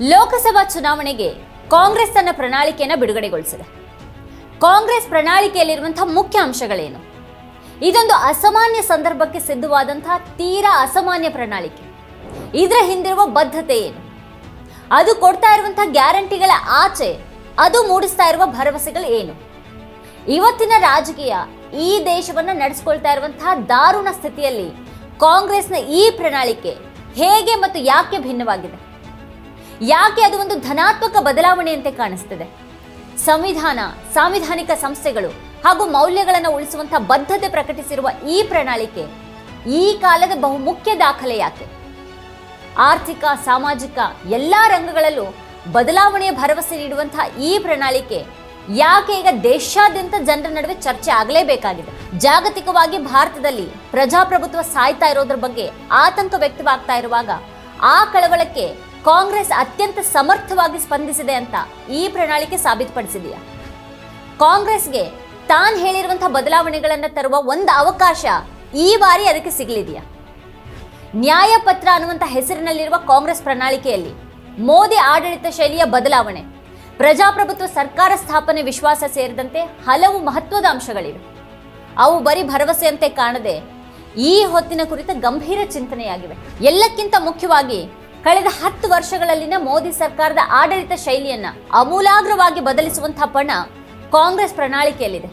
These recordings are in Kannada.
ಲೋಕಸಭಾ ಚುನಾವಣೆಗೆ ಕಾಂಗ್ರೆಸ್ ತನ್ನ ಪ್ರಣಾಳಿಕೆಯನ್ನು ಬಿಡುಗಡೆಗೊಳಿಸಿದೆ. ಕಾಂಗ್ರೆಸ್ ಪ್ರಣಾಳಿಕೆಯಲ್ಲಿರುವಂತಹ ಮುಖ್ಯ ಅಂಶಗಳೇನು? ಇದೊಂದು ಅಸಾಮಾನ್ಯ ಸಂದರ್ಭಕ್ಕೆ ಸಿದ್ಧವಾದಂತಹ ತೀರಾ ಅಸಾಮಾನ್ಯ ಪ್ರಣಾಳಿಕೆ. ಇದರ ಹಿಂದಿರುವ ಬದ್ಧತೆ ಏನು? ಅದು ಕೊಡ್ತಾ ಇರುವಂತಹ ಗ್ಯಾರಂಟಿಗಳ ಆಚೆ ಅದು ಮೂಡಿಸ್ತಾ ಇರುವ ಭರವಸೆಗಳು ಏನು? ಇವತ್ತಿನ ರಾಜಕೀಯ ಈ ದೇಶವನ್ನ ನಡೆಸ್ಕೊಳ್ತಾ ಇರುವಂತಹ ದಾರುಣ ಸ್ಥಿತಿಯಲ್ಲಿ ಕಾಂಗ್ರೆಸ್ನ ಈ ಪ್ರಣಾಳಿಕೆ ಹೇಗೆ ಮತ್ತು ಯಾಕೆ ಭಿನ್ನವಾಗಿದೆ? ಯಾಕೆ ಅದು ಒಂದು ಧನಾತ್ಮಕ ಬದಲಾವಣೆಯಂತೆ ಕಾಣಿಸ್ತದೆ? ಸಂವಿಧಾನ, ಸಾಂವಿಧಾನಿಕ ಸಂಸ್ಥೆಗಳು ಹಾಗೂ ಮೌಲ್ಯಗಳನ್ನು ಉಳಿಸುವಂತಹ ಬದ್ಧತೆ ಪ್ರಕಟಿಸಿರುವ ಈ ಪ್ರಣಾಳಿಕೆ ಈ ಕಾಲದ ಬಹುಮುಖ್ಯ ದಾಖಲೆ ಯಾಕೆ? ಆರ್ಥಿಕ, ಸಾಮಾಜಿಕ ಎಲ್ಲ ರಂಗಗಳಲ್ಲೂ ಬದಲಾವಣೆಯ ಭರವಸೆ ನೀಡುವಂತಹ ಈ ಪ್ರಣಾಳಿಕೆ ಯಾಕೆ ಈಗ ದೇಶಾದ್ಯಂತ ಜನರ ನಡುವೆ ಚರ್ಚೆ ಆಗಲೇಬೇಕಾಗಿದೆ? ಜಾಗತಿಕವಾಗಿ ಭಾರತದಲ್ಲಿ ಪ್ರಜಾಪ್ರಭುತ್ವ ಸಾಯ್ತಾ ಇರೋದ್ರ ಬಗ್ಗೆ ಆತಂಕ ವ್ಯಕ್ತವಾಗ್ತಾ ಇರುವಾಗ ಆ ಕಳವಳಕ್ಕೆ ಕಾಂಗ್ರೆಸ್ ಅತ್ಯಂತ ಸಮರ್ಥವಾಗಿ ಸ್ಪಂದಿಸಿದೆ ಅಂತ ಈ ಪ್ರಣಾಳಿಕೆ ಸಾಬೀತುಪಡಿಸಿದೆಯಾ? ಕಾಂಗ್ರೆಸ್ಗೆ ತಾನು ಹೇಳಿರುವಂತಹ ಬದಲಾವಣೆಗಳನ್ನು ತರುವ ಒಂದು ಅವಕಾಶ ಈ ಬಾರಿ ಅದಕ್ಕೆ ಸಿಗಲಿದೆಯಾ? ನ್ಯಾಯಪತ್ರ ಅನ್ನುವಂಥ ಹೆಸರಿನಲ್ಲಿರುವ ಕಾಂಗ್ರೆಸ್ ಪ್ರಣಾಳಿಕೆಯಲ್ಲಿ ಮೋದಿ ಆಡಳಿತ ಶೈಲಿಯ ಬದಲಾವಣೆ, ಪ್ರಜಾಪ್ರಭುತ್ವ ಸರ್ಕಾರ ಸ್ಥಾಪನೆ ವಿಶ್ವಾಸ ಸೇರಿದಂತೆ ಹಲವು ಮಹತ್ವದ ಅಂಶಗಳಿವೆ. ಅವು ಬರೀ ಭರವಸೆಯಂತೆ ಕಾಣದೆ ಈ ಹೊತ್ತಿನ ಕುರಿತ ಗಂಭೀರ ಚಿಂತನೆಯಾಗಿವೆ. ಎಲ್ಲಕ್ಕಿಂತ ಮುಖ್ಯವಾಗಿ ಕಳೆದ ಹತ್ತು ವರ್ಷಗಳಲ್ಲಿನ ಮೋದಿ ಸರ್ಕಾರದ ಆಡಳಿತ ಶೈಲಿಯನ್ನ ಅಮೂಲಾಗ್ರವಾಗಿ ಬದಲಿಸುವಂತಹ ಪಣ ಕಾಂಗ್ರೆಸ್ ಪ್ರಣಾಳಿಕೆಯಲ್ಲಿದೆ.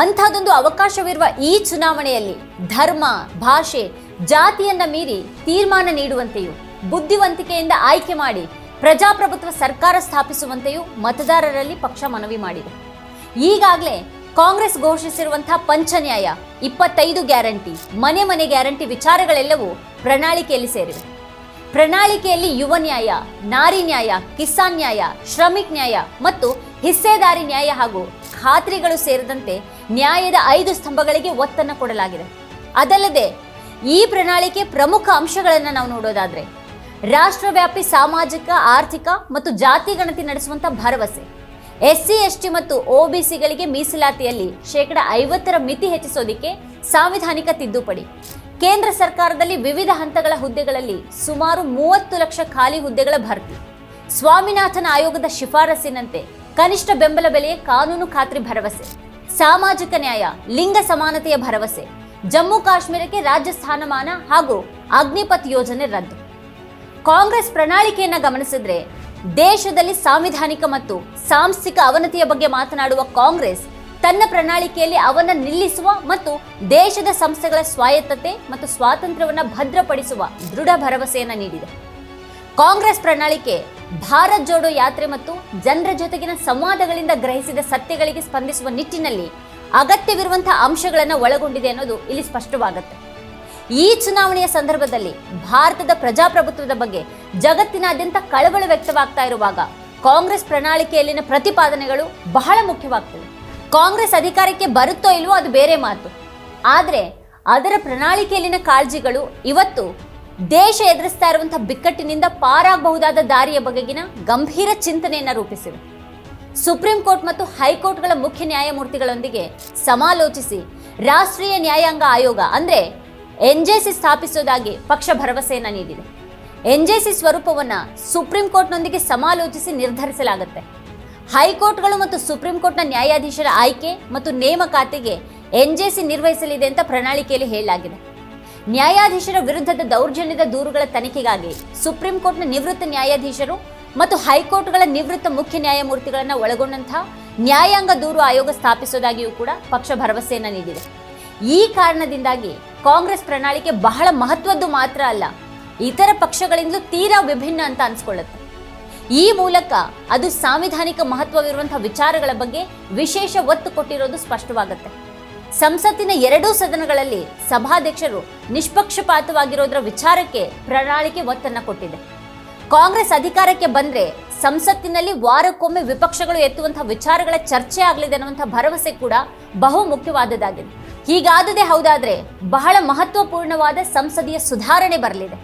ಅಂಥದ್ದೊಂದು ಅವಕಾಶವಿರುವ ಈ ಚುನಾವಣೆಯಲ್ಲಿ ಧರ್ಮ, ಭಾಷೆ, ಜಾತಿಯನ್ನ ಮೀರಿ ತೀರ್ಮಾನ ನೀಡುವಂತೆಯೂ, ಬುದ್ಧಿವಂತಿಕೆಯಿಂದ ಆಯ್ಕೆ ಮಾಡಿ ಪ್ರಜಾಪ್ರಭುತ್ವ ಸರ್ಕಾರ ಸ್ಥಾಪಿಸುವಂತೆಯೂ ಮತದಾರರಲ್ಲಿ ಪಕ್ಷ ಮನವಿ ಮಾಡಿದೆ. ಈಗಾಗಲೇ ಕಾಂಗ್ರೆಸ್ ಘೋಷಿಸಿರುವಂತಹ ಪಂಚನ್ಯಾಯ ಇಪ್ಪತ್ತೈದು ಗ್ಯಾರಂಟಿ, ಮನೆ ಮನೆ ಗ್ಯಾರಂಟಿ ವಿಚಾರಗಳೆಲ್ಲವೂ ಪ್ರಣಾಳಿಕೆಯಲ್ಲಿ ಸೇರಿವೆ. ಪ್ರಣಾಳಿಕೆಯಲ್ಲಿ ಯುವ ನ್ಯಾಯ, ನಾರಿ ನ್ಯಾಯ, ಕಿಸಾನ್ ನ್ಯಾಯ, ಶ್ರಮಿಕ್ ನ್ಯಾಯ ಮತ್ತು ಹಿಸ್ಸೆದಾರಿ ನ್ಯಾಯ ಹಾಗೂ ಖಾತ್ರಿಗಳು ಸೇರಿದಂತೆ ನ್ಯಾಯದ ಐದು ಸ್ತಂಭಗಳಿಗೆ ಒತ್ತನ್ನು ಕೊಡಲಾಗಿದೆ. ಅದಲ್ಲದೆ ಈ ಪ್ರಣಾಳಿಕೆ ಪ್ರಮುಖ ಅಂಶಗಳನ್ನು ನಾವು ನೋಡೋದಾದರೆ ರಾಷ್ಟ್ರವ್ಯಾಪಿ ಸಾಮಾಜಿಕ, ಆರ್ಥಿಕ ಮತ್ತು ಜಾತಿ ಗಣತಿ ನಡೆಸುವಂತ ಭರವಸೆ. ಎಸ್ ಸಿ ಎಸ್ ಟಿ ಮತ್ತು ಒ ಬಿ ಸಿಗಳಿಗೆ ಮೀಸಲಾತಿಯಲ್ಲಿ ಶೇಕಡ ಐವತ್ತರ ಮಿತಿ ಹೆಚ್ಚಿಸೋದಿಕ್ಕೆ ಸಾಂವಿಧಾನಿಕ ತಿದ್ದುಪಡಿ. ಕೇಂದ್ರ ಸರ್ಕಾರದಲ್ಲಿ ವಿವಿಧ ಹಂತಗಳ ಹುದ್ದೆಗಳಲ್ಲಿ ಸುಮಾರು ಮೂವತ್ತು ಲಕ್ಷ ಖಾಲಿ ಹುದ್ದೆಗಳ ಭರ್ತಿ. ಸ್ವಾಮಿನಾಥನ್ ಆಯೋಗದ ಶಿಫಾರಸಿನಂತೆ ಕನಿಷ್ಠ ಬೆಂಬಲ ಬೆಲೆಯ ಕಾನೂನು ಖಾತ್ರಿ ಭರವಸೆ. ಸಾಮಾಜಿಕ ನ್ಯಾಯ, ಲಿಂಗ ಸಮಾನತೆಯ ಭರವಸೆ, ಜಮ್ಮು ಕಾಶ್ಮೀರಕ್ಕೆ ರಾಜ್ಯ ಸ್ಥಾನಮಾನ ಹಾಗೂ ಅಗ್ನಿಪಥ್ ಯೋಜನೆ ರದ್ದು. ಕಾಂಗ್ರೆಸ್ ಪ್ರಣಾಳಿಕೆಯನ್ನ ಗಮನಿಸಿದ್ರೆ ದೇಶದಲ್ಲಿ ಸಾಂವಿಧಾನಿಕ ಮತ್ತು ಸಾಂಸ್ಥಿಕ ಅವನತಿಯ ಬಗ್ಗೆ ಮಾತನಾಡುವ ಕಾಂಗ್ರೆಸ್ ತನ್ನ ಪ್ರಣಾಳಿಕೆಯಲ್ಲಿ ಅವನ್ನ ನಿಲ್ಲಿಸುವ ಮತ್ತು ದೇಶದ ಸಂಸ್ಥೆಗಳ ಸ್ವಾಯತ್ತತೆ ಮತ್ತು ಸ್ವಾತಂತ್ರ್ಯವನ್ನು ಭದ್ರಪಡಿಸುವ ದೃಢ ಭರವಸೆಯನ್ನು ನೀಡಿದೆ. ಕಾಂಗ್ರೆಸ್ ಪ್ರಣಾಳಿಕೆ ಭಾರತ್ ಜೋಡೋ ಯಾತ್ರೆ ಮತ್ತು ಜನರ ಜೊತೆಗಿನ ಸಂವಾದಗಳಿಂದ ಗ್ರಹಿಸಿದ ಸತ್ಯಗಳಿಗೆ ಸ್ಪಂದಿಸುವ ನಿಟ್ಟಿನಲ್ಲಿ ಅಗತ್ಯವಿರುವಂತಹ ಅಂಶಗಳನ್ನು ಒಳಗೊಂಡಿದೆ ಅನ್ನೋದು ಇಲ್ಲಿ ಸ್ಪಷ್ಟವಾಗುತ್ತೆ. ಈ ಚುನಾವಣೆಯ ಸಂದರ್ಭದಲ್ಲಿ ಭಾರತದ ಪ್ರಜಾಪ್ರಭುತ್ವದ ಬಗ್ಗೆ ಜಗತ್ತಿನಾದ್ಯಂತ ಕಳವಳ ವ್ಯಕ್ತವಾಗ್ತಾ ಇರುವಾಗ ಕಾಂಗ್ರೆಸ್ ಪ್ರಣಾಳಿಕೆಯಲ್ಲಿನ ಪ್ರತಿಪಾದನೆಗಳು ಬಹಳ ಮುಖ್ಯವಾಗ್ತವೆ. ಕಾಂಗ್ರೆಸ್ ಅಧಿಕಾರಕ್ಕೆ ಬರುತ್ತೋ ಇಲ್ವೋ ಅದು ಬೇರೆ ಮಾತು. ಆದರೆ ಅದರ ಪ್ರಣಾಳಿಕೆಯಲ್ಲಿನ ಕಾಳಜಿಗಳು ಇವತ್ತು ದೇಶ ಎದುರಿಸ್ತಾ ಇರುವಂತಹ ಬಿಕ್ಕಟ್ಟಿನಿಂದ ಪಾರಾಗಬಹುದಾದ ದಾರಿಯ ಬಗೆಗಿನ ಗಂಭೀರ ಚಿಂತನೆಯನ್ನು ರೂಪಿಸಿವೆ. ಸುಪ್ರೀಂ ಕೋರ್ಟ್ ಮತ್ತು ಹೈಕೋರ್ಟ್ಗಳ ಮುಖ್ಯ ನ್ಯಾಯಮೂರ್ತಿಗಳೊಂದಿಗೆ ಸಮಾಲೋಚಿಸಿ ರಾಷ್ಟ್ರೀಯ ನ್ಯಾಯಾಂಗ ಆಯೋಗ, ಅಂದ್ರೆ ಸಿ ಸ್ಥಾಪಿಸೋದಾಗಿ ಪಕ್ಷ ಭರವಸೆಯನ್ನ ನೀಡಿದೆ. ಎನ್ ಜೆ ಸಿ ಸ್ವರೂಪವನ್ನ ಸುಪ್ರೀಂ ಕೋರ್ಟ್ನೊಂದಿಗೆ ಸಮಾಲೋಚಿಸಿ ನಿರ್ಧರಿಸಲಾಗುತ್ತೆ. ಹೈಕೋರ್ಟ್ಗಳು ಮತ್ತು ಸುಪ್ರೀಂ ಕೋರ್ಟ್ನ ನ್ಯಾಯಾಧೀಶರ ಆಯ್ಕೆ ಮತ್ತು ನೇಮಕಾತಿಗೆ ಎನ್ಜೆಸಿ ನಿರ್ವಹಿಸಲಿದೆ ಅಂತ ಪ್ರಣಾಳಿಕೆಯಲ್ಲಿ ಹೇಳಲಾಗಿದೆ. ನ್ಯಾಯಾಧೀಶರ ವಿರುದ್ಧದ ದೌರ್ಜನ್ಯದ ದೂರುಗಳ ತನಿಖೆಗಾಗಿ ಸುಪ್ರೀಂ ಕೋರ್ಟ್ನ ನಿವೃತ್ತ ನ್ಯಾಯಾಧೀಶರು ಮತ್ತು ಹೈಕೋರ್ಟ್ಗಳ ನಿವೃತ್ತ ಮುಖ್ಯ ನ್ಯಾಯಮೂರ್ತಿಗಳನ್ನು ಒಳಗೊಂಡಂತಹ ನ್ಯಾಯಾಂಗ ದೂರು ಆಯೋಗ ಸ್ಥಾಪಿಸೋದಾಗಿಯೂ ಕೂಡ ಪಕ್ಷ ಭರವಸೆಯನ್ನ ನೀಡಿದೆ. ಈ ಕಾರಣದಿಂದಾಗಿ ಕಾಂಗ್ರೆಸ್ ಪ್ರಣಾಳಿಕೆ ಬಹಳ ಮಹತ್ವದ್ದು ಮಾತ್ರ ಅಲ್ಲ, ಇತರ ಪಕ್ಷಗಳಿಂದಲೂ ತೀರಾ ವಿಭಿನ್ನ ಅಂತ ಅನ್ಸ್ಕೊಳ್ಳುತ್ತೆ. ಈ ಮೂಲಕ ಅದು ಸಾಂವಿಧಾನಿಕ ಮಹತ್ವವಿರುವಂತಹ ವಿಚಾರಗಳ ಬಗ್ಗೆ ವಿಶೇಷ ಒತ್ತು ಕೊಟ್ಟಿರೋದು ಸ್ಪಷ್ಟವಾಗುತ್ತೆ. ಸಂಸತ್ತಿನ ಎರಡೂ ಸದನಗಳಲ್ಲಿ ಸಭಾಧ್ಯಕ್ಷರು ನಿಷ್ಪಕ್ಷಪಾತವಾಗಿರೋದ್ರ ವಿಚಾರಕ್ಕೆ ಪ್ರಣಾಳಿಕೆ ಒತ್ತನ್ನ ಕೊಟ್ಟಿದೆ. ಕಾಂಗ್ರೆಸ್ ಅಧಿಕಾರಕ್ಕೆ ಬಂದ್ರೆ ಸಂಸತ್ತಿನಲ್ಲಿ ವಾರಕ್ಕೊಮ್ಮೆ ವಿಪಕ್ಷಗಳು ಎತ್ತುವಂತಹ ವಿಚಾರಗಳ ಚರ್ಚೆ ಆಗಲಿದೆ ಅನ್ನುವಂಥ ಭರವಸೆ ಕೂಡ ಬಹು ಮುಖ್ಯವಾದದ್ದಾಗಿದೆ. ಹೀಗಾದದೇ ಹೌದಾದ್ರೆ ಬಹಳ ಮಹತ್ವಪೂರ್ಣವಾದ ಸಂಸದೀಯ ಸುಧಾರಣೆ ಬರಲಿದೆ.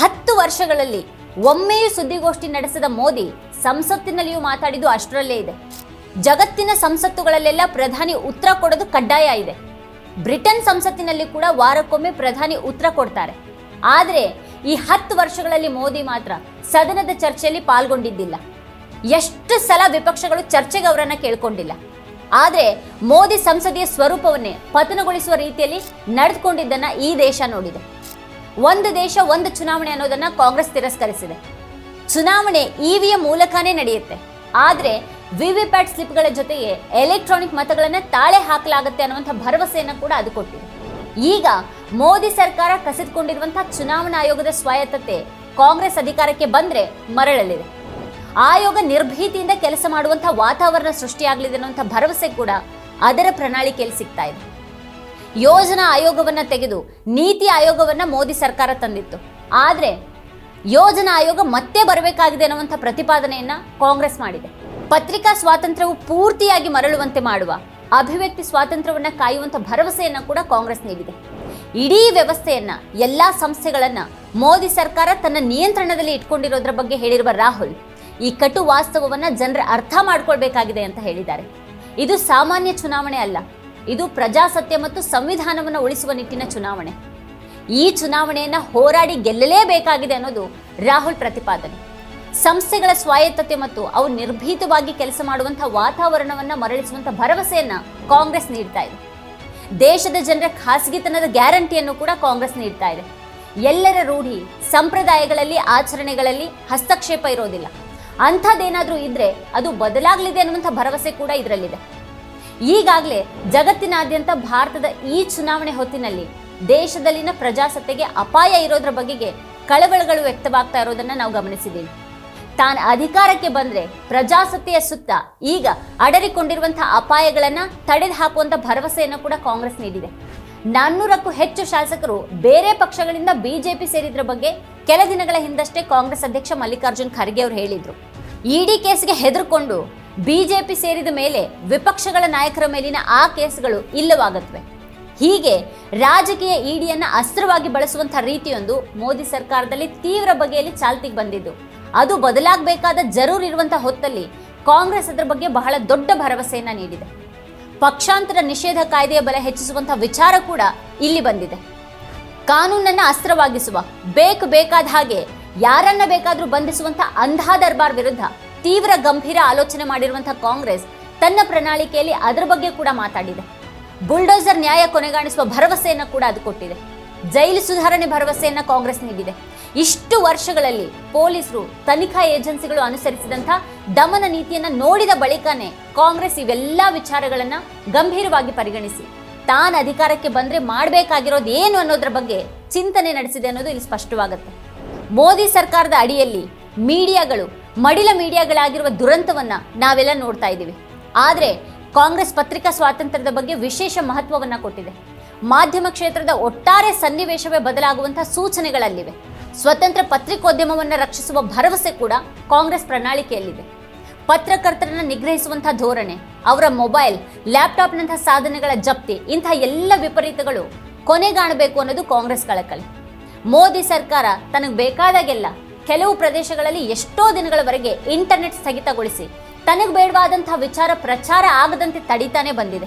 ಹತ್ತು ವರ್ಷಗಳಲ್ಲಿ ಒಮ್ಮೆಯೂ ಸುದ್ದಿಗೋಷ್ಠಿ ನಡೆಸಿದ ಮೋದಿ ಸಂಸತ್ತಿನಲ್ಲಿಯೂ ಮಾತಾಡಿದ್ದು ಅಷ್ಟರಲ್ಲೇ ಇದೆ. ಜಗತ್ತಿನ ಸಂಸತ್ತುಗಳಲ್ಲೆಲ್ಲ ಪ್ರಧಾನಿ ಉತ್ತರ ಕೊಡೋದು ಕಡ್ಡಾಯ ಇದೆ. ಬ್ರಿಟನ್ ಸಂಸತ್ತಿನಲ್ಲಿ ಕೂಡ ವಾರಕ್ಕೊಮ್ಮೆ ಪ್ರಧಾನಿ ಉತ್ತರ ಕೊಡ್ತಾರೆ. ಆದರೆ ಈ ಹತ್ತು ವರ್ಷಗಳಲ್ಲಿ ಮೋದಿ ಮಾತ್ರ ಸದನದ ಚರ್ಚೆಯಲ್ಲಿ ಪಾಲ್ಗೊಂಡಿದ್ದಿಲ್ಲ. ಎಷ್ಟು ಸಲ ವಿಪಕ್ಷಗಳು ಚರ್ಚೆಗೆ ಅವರನ್ನ ಕೇಳ್ಕೊಂಡಿಲ್ಲ. ಆದರೆ ಮೋದಿ ಸಂಸದೀಯ ಸ್ವರೂಪವನ್ನೇ ಪತನಗೊಳಿಸುವ ರೀತಿಯಲ್ಲಿ ನಡೆದುಕೊಂಡಿದ್ದನ್ನ ಈ ದೇಶ ನೋಡಿದೆ. ಒಂದು ದೇಶ, ಒಂದು ಚುನಾವಣೆ ಅನ್ನೋದನ್ನ ಕಾಂಗ್ರೆಸ್ ತಿರಸ್ಕರಿಸಿದೆ. ಚುನಾವಣೆ ಇವಿಯ ಮೂಲಕನೇ ನಡೆಯುತ್ತೆ. ಆದರೆ ವಿವಿಪ್ಯಾಟ್ ಸ್ಲಿಪ್ಗಳ ಜೊತೆಗೆ ಎಲೆಕ್ಟ್ರಾನಿಕ್ ಮತಗಳನ್ನ ತಾಳೆ ಹಾಕಲಾಗುತ್ತೆ ಅನ್ನುವಂಥ ಭರವಸೆಯನ್ನು ಕೂಡ ಅದು ಕೊಟ್ಟಿದೆ. ಈಗ ಮೋದಿ ಸರ್ಕಾರ ಕಸಿದುಕೊಂಡಿರುವಂತಹ ಚುನಾವಣಾ ಆಯೋಗದ ಸ್ವಾಯತ್ತತೆ ಕಾಂಗ್ರೆಸ್ ಅಧಿಕಾರಕ್ಕೆ ಬಂದ್ರೆ ಮರಳಲಿದೆ. ಆಯೋಗ ನಿರ್ಭೀತಿಯಿಂದ ಕೆಲಸ ಮಾಡುವಂತಹ ವಾತಾವರಣ ಸೃಷ್ಟಿಯಾಗಲಿದೆ ಅನ್ನುವಂಥ ಭರವಸೆ ಕೂಡ ಅದರ ಪ್ರಣಾಳಿಕೆಯಲ್ಲಿ ಸಿಗ್ತಾ ಇದೆ. ಯೋಜನಾ ಆಯೋಗವನ್ನು ತೆಗೆದು ನೀತಿ ಆಯೋಗವನ್ನು ಮೋದಿ ಸರ್ಕಾರ ತಂದಿತ್ತು. ಆದರೆ ಯೋಜನಾ ಆಯೋಗ ಮತ್ತೆ ಬರಬೇಕಾಗಿದೆ ಅನ್ನುವಂಥ ಪ್ರತಿಪಾದನೆಯನ್ನು ಕಾಂಗ್ರೆಸ್ ಮಾಡಿದೆ. ಪತ್ರಿಕಾ ಸ್ವಾತಂತ್ರ್ಯವು ಪೂರ್ತಿಯಾಗಿ ಮರಳುವಂತೆ ಮಾಡುವ, ಅಭಿವ್ಯಕ್ತಿ ಸ್ವಾತಂತ್ರ್ಯವನ್ನು ಕಾಯುವಂಥ ಭರವಸೆಯನ್ನು ಕೂಡ ಕಾಂಗ್ರೆಸ್ ನೀಡಿದೆ. ಇಡೀ ವ್ಯವಸ್ಥೆಯನ್ನು, ಎಲ್ಲ ಸಂಸ್ಥೆಗಳನ್ನು ಮೋದಿ ಸರ್ಕಾರ ತನ್ನ ನಿಯಂತ್ರಣದಲ್ಲಿ ಇಟ್ಕೊಂಡಿರೋದ್ರ ಬಗ್ಗೆ ಹೇಳಿರುವ ರಾಹುಲ್, ಈ ಕಟು ವಾಸ್ತವವನ್ನು ಜನರ ಅರ್ಥ ಮಾಡ್ಕೊಳ್ಬೇಕಾಗಿದೆ ಅಂತ ಹೇಳಿದ್ದಾರೆ. ಇದು ಸಾಮಾನ್ಯ ಚುನಾವಣೆ ಅಲ್ಲ. ಇದು ಪ್ರಜಾಸತ್ಯ ಮತ್ತು ಸಂವಿಧಾನವನ್ನು ಉಳಿಸುವ ನಿಟ್ಟಿನ ಚುನಾವಣೆ. ಈ ಚುನಾವಣೆಯನ್ನ ಹೋರಾಡಿ ಗೆಲ್ಲಲೇಬೇಕಾಗಿದೆ ಅನ್ನೋದು ರಾಹುಲ್ ಪ್ರತಿಪಾದನೆ. ಸಂಸ್ಥೆಗಳ ಸ್ವಾಯತ್ತತೆ ಮತ್ತು ಅವು ನಿರ್ಭೀತವಾಗಿ ಕೆಲಸ ಮಾಡುವಂತಹ ವಾತಾವರಣವನ್ನ ಮರಳಿಸುವಂಥ ಭರವಸೆಯನ್ನ ಕಾಂಗ್ರೆಸ್ ನೀಡ್ತಾ ಇದೆ. ದೇಶದ ಜನರ ಖಾಸಗಿತನದ ಗ್ಯಾರಂಟಿಯನ್ನು ಕೂಡ ಕಾಂಗ್ರೆಸ್ ನೀಡ್ತಾ ಇದೆ. ಎಲ್ಲರ ರೂಢಿ, ಸಂಪ್ರದಾಯಗಳಲ್ಲಿ, ಆಚರಣೆಗಳಲ್ಲಿ ಹಸ್ತಕ್ಷೇಪ ಇರೋದಿಲ್ಲ. ಅಂಥದ್ದೇನಾದ್ರೂ ಇದ್ರೆ ಅದು ಬದಲಾಗಲಿದೆ ಅನ್ನುವಂಥ ಭರವಸೆ ಕೂಡ ಇದರಲ್ಲಿದೆ. ಈಗಾಗಲೇ ಜಗತ್ತಿನಾದ್ಯಂತ ಭಾರತದ ಈ ಚುನಾವಣೆ ಹೊತ್ತಿನಲ್ಲಿ ದೇಶದಲ್ಲಿನ ಪ್ರಜಾಸತ್ತೆಗೆ ಅಪಾಯ ಇರೋದ್ರ ಬಗೆಗೆ ಕಳವಳಗಳು ವ್ಯಕ್ತವಾಗ್ತಾ ಇರೋದನ್ನ ನಾವು ಗಮನಿಸಿದ್ದೀವಿ ತಾನು ಅಧಿಕಾರಕ್ಕೆ ಬಂದ್ರೆ ಪ್ರಜಾಸತ್ತೆಯ ಸುತ್ತ ಈಗ ಅಡರಿಕೊಂಡಿರುವಂತಹ ಅಪಾಯಗಳನ್ನ ತಡೆದು ಹಾಕುವಂತ ಭರವಸೆಯನ್ನು ಕೂಡ ಕಾಂಗ್ರೆಸ್ ನೀಡಿದೆ. ನಾನ್ನೂರಕ್ಕೂ ಹೆಚ್ಚು ಶಾಸಕರು ಬೇರೆ ಪಕ್ಷಗಳಿಂದ ಬಿಜೆಪಿ ಸೇರಿದ್ರ ಬಗ್ಗೆ ಕೆಲ ದಿನಗಳ ಹಿಂದಷ್ಟೇ ಕಾಂಗ್ರೆಸ್ ಅಧ್ಯಕ್ಷ ಮಲ್ಲಿಕಾರ್ಜುನ್ ಖರ್ಗೆ ಅವರು ಹೇಳಿದ್ರು. ಇಡಿ ಕೇಸ್ಗೆ ಹೆದರ್ಕೊಂಡು ಬಿಜೆಪಿ ಸೇರಿದ ಮೇಲೆ ವಿಪಕ್ಷಗಳ ನಾಯಕರ ಮೇಲಿನ ಆ ಕೇಸ್ಗಳು ಇಲ್ಲವಾಗತ್ವೆ. ಹೀಗೆ ರಾಜಕೀಯ ಇಡಿಯನ್ನು ಅಸ್ತ್ರವಾಗಿ ಬಳಸುವಂತಹ ರೀತಿಯೊಂದು ಮೋದಿ ಸರ್ಕಾರದಲ್ಲಿ ತೀವ್ರ ಬಗೆಯಲ್ಲಿ ಚಾಲ್ತಿಗೆ ಬಂದಿದ್ದು. ಅದು ಬದಲಾಗಬೇಕಾದ ಜರೂರ್ ಇರುವಂತಹ ಹೊತ್ತಲ್ಲಿ ಕಾಂಗ್ರೆಸ್ ಅದರ ಬಗ್ಗೆ ಬಹಳ ದೊಡ್ಡ ಭರವಸೆಯನ್ನ ನೀಡಿದೆ. ಪಕ್ಷಾಂತರ ನಿಷೇಧ ಕಾಯ್ದೆಯ ಬಲ ಹೆಚ್ಚಿಸುವಂತಹ ವಿಚಾರ ಕೂಡ ಇಲ್ಲಿ ಬಂದಿದೆ. ಕಾನೂನನ್ನು ಅಸ್ತ್ರವಾಗಿಸುವ ಬೇಕು ಬೇಕಾದ ಹಾಗೆ ಯಾರನ್ನ ಬೇಕಾದರೂ ಬಂಧಿಸುವಂಥ ಅಂಧಾ ದರ್ಬಾರ್ ವಿರುದ್ಧ ತೀವ್ರ ಗಂಭೀರ ಆಲೋಚನೆ ಮಾಡಿರುವಂಥ ಕಾಂಗ್ರೆಸ್ ತನ್ನ ಪ್ರಣಾಳಿಕೆಯಲ್ಲಿ ಅದರ ಬಗ್ಗೆ ಕೂಡ ಮಾತಾಡಿದೆ. ಬುಲ್ಡೋಸರ್ ನ್ಯಾಯ ಕೊನೆಗಾಣಿಸುವ ಭರವಸೆಯನ್ನ ಕೂಡ ಅದು ಕೊಟ್ಟಿದೆ. ಜೈಲು ಸುಧಾರಣೆ ಭರವಸೆಯನ್ನ ಕಾಂಗ್ರೆಸ್ ನೀಡಿದೆ. ಇಷ್ಟು ವರ್ಷಗಳಲ್ಲಿ ಪೊಲೀಸರು ತನಿಖಾ ಏಜೆನ್ಸಿಗಳು ಅನುಸರಿಸಿದಂಥ ದಮನ ನೀತಿಯನ್ನ ನೋಡಿದ ಬಳಿಕನೇ ಕಾಂಗ್ರೆಸ್ ಇವೆಲ್ಲಾ ವಿಚಾರಗಳನ್ನ ಗಂಭೀರವಾಗಿ ಪರಿಗಣಿಸಿ, ತಾನು ಅಧಿಕಾರಕ್ಕೆ ಬಂದ್ರೆ ಮಾಡಬೇಕಾಗಿರೋದು ಏನು ಅನ್ನೋದ್ರ ಬಗ್ಗೆ ಚಿಂತನೆ ನಡೆಸಿದೆ ಅನ್ನೋದು ಇಲ್ಲಿ ಸ್ಪಷ್ಟವಾಗುತ್ತೆ. ಮೋದಿ ಸರ್ಕಾರದ ಅಡಿಯಲ್ಲಿ ಮೀಡಿಯಾಗಳು, ಮಡಿಲ ಮೀಡಿಯಾಗಳಾಗಿರುವ ದುರಂತವನ್ನು ನಾವೆಲ್ಲ ನೋಡ್ತಾ ಇದ್ದೀವಿ. ಆದರೆ ಕಾಂಗ್ರೆಸ್ ಪತ್ರಿಕಾ ಸ್ವಾತಂತ್ರ್ಯದ ಬಗ್ಗೆ ವಿಶೇಷ ಮಹತ್ವವನ್ನು ಕೊಟ್ಟಿದೆ. ಮಾಧ್ಯಮ ಕ್ಷೇತ್ರದ ಒಟ್ಟಾರೆ ಸನ್ನಿವೇಶವೇ ಬದಲಾಗುವಂತಹ ಸೂಚನೆಗಳಲ್ಲಿವೆ. ಸ್ವತಂತ್ರ ಪತ್ರಿಕೋದ್ಯಮವನ್ನು ರಕ್ಷಿಸುವ ಭರವಸೆ ಕೂಡ ಕಾಂಗ್ರೆಸ್ ಪ್ರಣಾಳಿಕೆಯಲ್ಲಿದೆ. ಪತ್ರಕರ್ತರನ್ನು ನಿಗ್ರಹಿಸುವಂತಹ ಧೋರಣೆ, ಅವರ ಮೊಬೈಲ್, ಲ್ಯಾಪ್ಟಾಪ್ನಂತಹ ಸಾಧನೆಗಳ ಜಪ್ತಿ, ಇಂತಹ ಎಲ್ಲ ವಿಪರೀತಗಳು ಕೊನೆಗಾಣಬೇಕು ಅನ್ನೋದು ಕಾಂಗ್ರೆಸ್ ಕಳಕಳಿ. ಮೋದಿ ಸರ್ಕಾರ ತನಗೆ ಬೇಕಾದಾಗೆಲ್ಲ ಕೆಲವು ಪ್ರದೇಶಗಳಲ್ಲಿ ಎಷ್ಟೋ ದಿನಗಳವರೆಗೆ ಇಂಟರ್ನೆಟ್ ಸ್ಥಗಿತಗೊಳಿಸಿ ತನಗೆ ಬೇಡವಾದಂತಹ ವಿಚಾರ ಪ್ರಚಾರ ಆಗದಂತೆ ತಡೀತಾನೆ ಬಂದಿದೆ.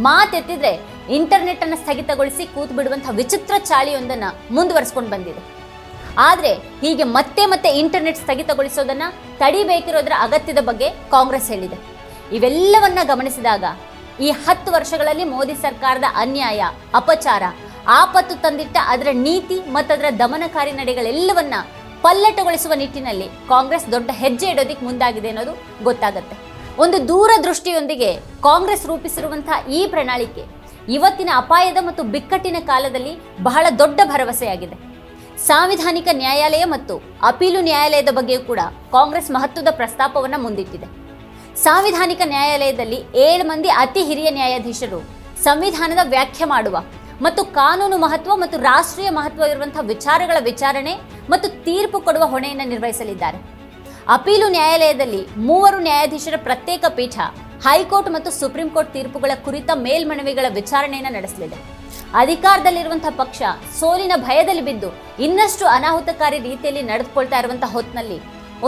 ಮಾತೆತ್ತಿದ್ರೆ ಇಂಟರ್ನೆಟ್ ಅನ್ನು ಸ್ಥಗಿತಗೊಳಿಸಿ ಕೂತು ಬಿಡುವಂತಹ ವಿಚಿತ್ರ ಚಾಳಿಯೊಂದನ್ನು ಮುಂದುವರಿಸ್ಕೊಂಡು ಬಂದಿದೆ. ಆದರೆ ಹೀಗೆ ಮತ್ತೆ ಮತ್ತೆ ಇಂಟರ್ನೆಟ್ ಸ್ಥಗಿತಗೊಳಿಸೋದನ್ನ ತಡಿಬೇಕಿರೋದ್ರ ಅಗತ್ಯದ ಬಗ್ಗೆ ಕಾಂಗ್ರೆಸ್ ಹೇಳಿದೆ. ಇವೆಲ್ಲವನ್ನ ಗಮನಿಸಿದಾಗ ಈ ಹತ್ತು ವರ್ಷಗಳಲ್ಲಿ ಮೋದಿ ಸರ್ಕಾರದ ಅನ್ಯಾಯ, ಅಪಚಾರ ಆಪತ್ತು ತಂದಿಟ್ಟ ಅದರ ನೀತಿ ಮತ್ತು ಅದರ ದಮನಕಾರಿ ನಡೆಗಳೆಲ್ಲವನ್ನ ಪಲ್ಲಟಗೊಳಿಸುವ ನಿಟ್ಟಿನಲ್ಲಿ ಕಾಂಗ್ರೆಸ್ ದೊಡ್ಡ ಹೆಜ್ಜೆ ಇಡೋದಿಕ್ಕೆ ಮುಂದಾಗಿದೆ ಅನ್ನೋದು ಗೊತ್ತಾಗುತ್ತೆ. ಒಂದು ದೂರದೃಷ್ಟಿಯೊಂದಿಗೆ ಕಾಂಗ್ರೆಸ್ ರೂಪಿಸಿರುವಂತಹ ಈ ಪ್ರಣಾಳಿಕೆ ಇವತ್ತಿನ ಅಪಾಯದ ಮತ್ತು ಬಿಕ್ಕಟ್ಟಿನ ಕಾಲದಲ್ಲಿ ಬಹಳ ದೊಡ್ಡ ಭರವಸೆಯಾಗಿದೆ. ಸಾಂವಿಧಾನಿಕ ನ್ಯಾಯಾಲಯ ಮತ್ತು ಅಪೀಲು ನ್ಯಾಯಾಲಯದ ಬಗ್ಗೆಯೂ ಕೂಡ ಕಾಂಗ್ರೆಸ್ ಮಹತ್ವದ ಪ್ರಸ್ತಾಪವನ್ನು ಮುಂದಿಟ್ಟಿದೆ. ಸಾಂವಿಧಾನಿಕ ನ್ಯಾಯಾಲಯದಲ್ಲಿ ಏಳು ಮಂದಿ ಅತಿ ಹಿರಿಯ ನ್ಯಾಯಾಧೀಶರು ಸಂವಿಧಾನದ ವ್ಯಾಖ್ಯೆ ಮಾಡುವ ಮತ್ತು ಕಾನೂನು ಮಹತ್ವ ಮತ್ತು ರಾಷ್ಟ್ರೀಯ ಮಹತ್ವ ಇರುವಂತಹ ವಿಚಾರಗಳ ವಿಚಾರಣೆ ಮತ್ತು ತೀರ್ಪು ಕೊಡುವ ಹೊಣೆಯನ್ನು ನಿರ್ವಹಿಸಲಿದ್ದಾರೆ. ಅಪೀಲು ನ್ಯಾಯಾಲಯದಲ್ಲಿ ಮೂವರು ನ್ಯಾಯಾಧೀಶರ ಪ್ರತ್ಯೇಕ ಪೀಠ, ಹೈಕೋರ್ಟ್ ಮತ್ತು ಸುಪ್ರೀಂ ಕೋರ್ಟ್ ತೀರ್ಪುಗಳ ಕುರಿತ ಮೇಲ್ಮನವಿಗಳ ವಿಚಾರಣೆಯನ್ನು ನಡೆಸಲಿದೆ. ಅಧಿಕಾರದಲ್ಲಿರುವಂತಹ ಪಕ್ಷ ಸೋಲಿನ ಭಯದಲ್ಲಿ ಬಿದ್ದು ಇನ್ನಷ್ಟು ಅನಾಹುತಕಾರಿ ರೀತಿಯಲ್ಲಿ ನಡೆದುಕೊಳ್ತಾ ಇರುವಂತಹ ಹೊತ್ತಿನಲ್ಲಿ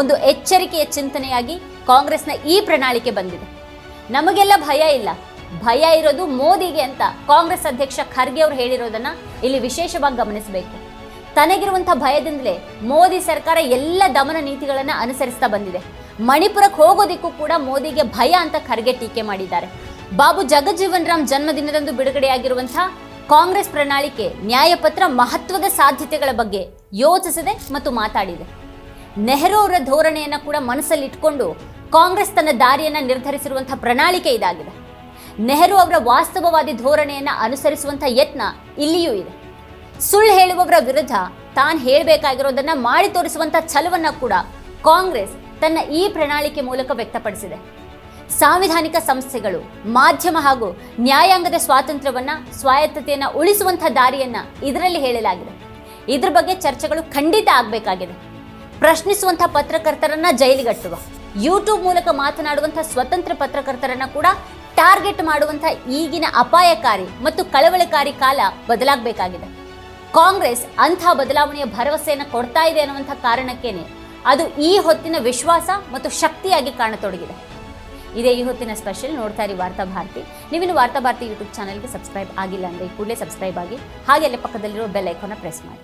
ಒಂದು ಎಚ್ಚರಿಕೆಯ ಚಿಂತನೆಯಾಗಿ ಕಾಂಗ್ರೆಸ್ನ ಈ ಪ್ರಣಾಳಿಕೆ ಬಂದಿದೆ. ನಮಗೆಲ್ಲ ಭಯ ಇಲ್ಲ. ಭಯ ಇರೋದು ಮೋದಿಗೆ ಅಂತ ಕಾಂಗ್ರೆಸ್ ಅಧ್ಯಕ್ಷ ಖರ್ಗೆ ಅವರು ಹೇಳಿರೋದನ್ನ ಇಲ್ಲಿ ವಿಶೇಷವಾಗಿ ಗಮನಿಸಬೇಕು. ತನಗಿರುವಂಥ ಭಯದಿಂದಲೇ ಮೋದಿ ಸರ್ಕಾರ ಎಲ್ಲ ದಮನ ನೀತಿಗಳನ್ನ ಅನುಸರಿಸ್ತಾ ಬಂದಿದೆ. ಮಣಿಪುರಕ್ಕೆ ಹೋಗೋದಿಕ್ಕೂ ಕೂಡ ಮೋದಿಗೆ ಭಯ ಅಂತ ಖರ್ಗೆ ಟೀಕೆ ಮಾಡಿದ್ದಾರೆ. ಬಾಬು ಜಗಜೀವನ್ ರಾಮ್ ಜನ್ಮದಿನದಂದು ಬಿಡುಗಡೆಯಾಗಿರುವಂತಹ ಕಾಂಗ್ರೆಸ್ ಪ್ರಣಾಳಿಕೆ ನ್ಯಾಯಪತ್ರ ಮಹತ್ವದ ಸಾಧ್ಯತೆಗಳ ಬಗ್ಗೆ ಯೋಚಿಸಿದೆ ಮತ್ತು ಮಾತಾಡಿದೆ. ನೆಹರು ಅವರ ಧೋರಣೆಯನ್ನು ಕೂಡ ಮನಸ್ಸಲ್ಲಿ ಇಟ್ಕೊಂಡು ಕಾಂಗ್ರೆಸ್ ತನ್ನ ದಾರಿಯನ್ನು ನಿರ್ಧರಿಸಿರುವಂಥ ಪ್ರಣಾಳಿಕೆ ಇದಾಗಿದೆ. ನೆಹರು ಅವರ ವಾಸ್ತವವಾದಿ ಧೋರಣೆಯನ್ನು ಅನುಸರಿಸುವಂಥ ಯತ್ನ ಇಲ್ಲಿಯೂ ಇದೆ. ಸುಳ್ಳು ಹೇಳುವವರ ವಿರುದ್ಧ ತಾನು ಹೇಳಬೇಕಾಗಿರೋದನ್ನ ಮಾಡಿ ತೋರಿಸುವಂಥ ಛಲವನ್ನು ಕೂಡ ಕಾಂಗ್ರೆಸ್ ತನ್ನ ಈ ಪ್ರಣಾಳಿಕೆ ಮೂಲಕ ವ್ಯಕ್ತಪಡಿಸಿದೆ. ಸಾಂವಿಧಾನಿಕ ಸಂಸ್ಥೆಗಳು, ಮಾಧ್ಯಮ ಹಾಗೂ ನ್ಯಾಯಾಂಗದ ಸ್ವಾತಂತ್ರ್ಯವನ್ನ, ಸ್ವಾಯತ್ತತೆಯನ್ನು ಉಳಿಸುವಂಥ ದಾರಿಯನ್ನ ಇದರಲ್ಲಿ ಹೇಳಲಾಗಿದೆ. ಇದ್ರ ಬಗ್ಗೆ ಚರ್ಚೆಗಳು ಖಂಡಿತ ಆಗಬೇಕಾಗಿದೆ. ಪ್ರಶ್ನಿಸುವಂಥ ಪತ್ರಕರ್ತರನ್ನ ಜೈಲಿಗಟ್ಟುವ ಯೂಟ್ಯೂಬ್ ಮೂಲಕ ಮಾತನಾಡುವಂಥ ಸ್ವತಂತ್ರ ಪತ್ರಕರ್ತರನ್ನ ಕೂಡ ಟಾರ್ಗೆಟ್ ಮಾಡುವಂತಹ ಈಗಿನ ಅಪಾಯಕಾರಿ ಮತ್ತು ಕಳವಳಕಾರಿ ಕಾಲ ಬದಲಾಗಬೇಕಾಗಿದೆ. ಕಾಂಗ್ರೆಸ್ ಅಂತಹ ಬದಲಾವಣೆಯ ಭರವಸೆಯನ್ನು ಕೊಡ್ತಾ ಇದೆ ಅನ್ನುವಂಥ ಕಾರಣಕ್ಕೇನೆ ಅದು ಈ ಹೊತ್ತಿನ ವಿಶ್ವಾಸ ಮತ್ತು ಶಕ್ತಿಯಾಗಿ ಕಾಣತೊಡಗಿದೆ. ಇದೇ ಈ ಹೊತ್ತಿನ ಸ್ಪೆಷಲ್ ನೋಡ್ತಾ ಇರಿ ವಾರ್ತಾ ಭಾರತಿ. ನೀವಿನ್ನು ವಾರ್ತಾ ಭಾರತಿ ಯೂಟ್ಯೂಬ್ ಚಾನಲ್ಗೆ ಸಬ್ಸ್ಕ್ರೈಬ್ ಆಗಿಲ್ಲ ಅಂದರೆ ಕೂಡಲೇ ಸಬ್ಸ್ಕ್ರೈಬ್ ಆಗಿ ಹಾಗೆ ಅಲ್ಲೇ ಪಕ್ಕದಲ್ಲಿರೋ ಬೆಲ್ ಐಕಾನ ಪ್ರೆಸ್ ಮಾಡಿ.